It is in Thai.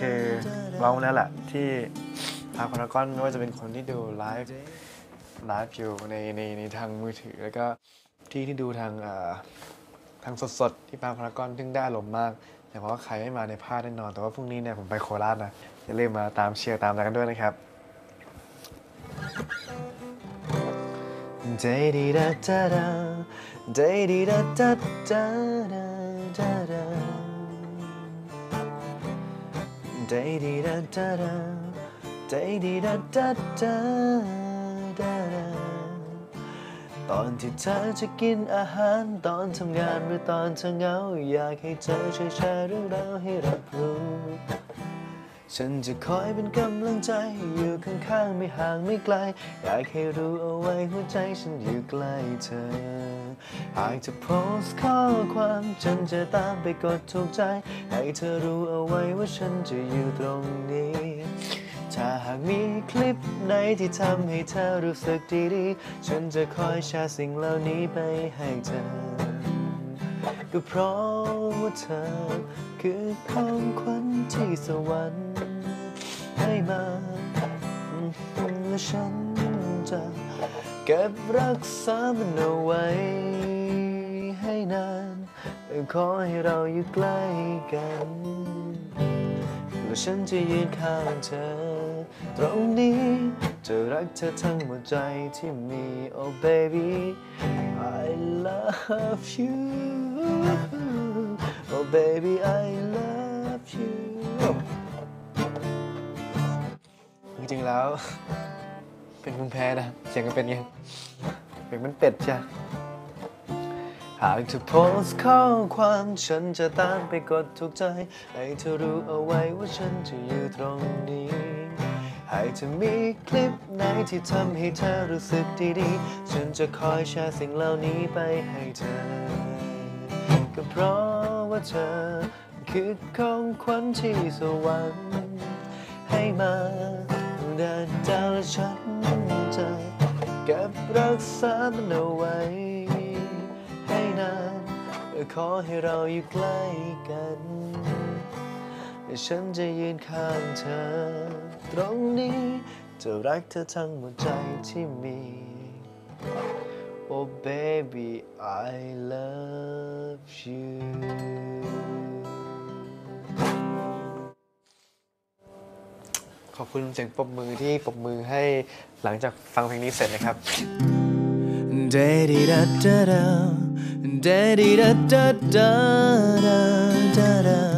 คือร้องแล้วแหละที่ทางพารากอนไม่ว่าจะเป็นคนที่ดูไลฟ์ไลฟ์อยู่ในในในทางมือถือ แล้วก็ที่ที่ดูทางเอ่อทางสดๆ ที่พางพารากอนซึ่งได้ลมณ์มาก แต่ว่าใครไม่มาในพลาดแน่นอน แต่ว่าพรุ่งนี้เนี่ยผมไปโคราชนะอย่าลืมมาตามเชียร์ตามอะไรกันด้วยนะครับ Da-dee da da da, da-dee da da da da da da. Da-dee da da da, da-dee da da da da da. ตอนที่เธอจะกินอาหารตอนทำงานหรือตอนเธอเหงา อยากให้เธอช่วยแชร์เรื่องราวให้รับรู้ ฉันจะคอยเป็นกำลังใจ อยู่ข้างๆไม่ห่างไม่ไกล อยากให้รู้เอาไว้หัวใจฉันอยู่ใกล้เธอ หากจะโพสข้อความฉันจะตามไปกดถูกใจ ให้เธอรู้เอาไว้ว่าฉันจะอยู่ตรงนี้ ถ้าหากมีคลิปไหนที่ทำให้เธอรู้สึกดีๆ ฉันจะคอยแชร์สิ่งเหล่านี้ไปให้เธอ ก็เพราะว่าเธอคือของขวัญที่สวรรค์ ให้มาและฉันจะเก็บรักษามันเอาไว้ให้นานขอให้เราอยู่ใกล้กันและฉันจะยืนข้างเธอ ตรงนี้จะรักเธอทั้งหมดใจที่มี Oh baby I love you Oh baby I love you ริงๆแล้ว เป็นภูมิแพ้นะเสียงก็เป็นไงเสียงมันเป็ดจ้ะหากเธอโพสข้อความฉันจะตามไปกดถูกใจให้เธอรู้เอาไว้ว่าฉันจะอยู่ตรงนี้ให้เธอมีคลิปไหนที่ทำให้เธอรู้สึกดีๆ ฉันจะคอยแชร์สิ่งเหล่านี้ไปให้เธอ ก็เพราะว่าเธอคือของขวัญที่สวรรค์ให้มา แต่ดาและฉันจะเก็บรักษามันเอาไว้ ให้นานขอให้เราอยู่ใกล้กันและฉันจะยืนข้างเธอ ตรงนี้จะรักเธอทั้งหมดใจที่มี Oh baby I love you ขอบคุณเสียงปรบมือที่ปรบมือให้หลังจากฟังเพลงนี้เสร็จนะครับ Da-di-da-da-da, da-di-da-da-da-da, da da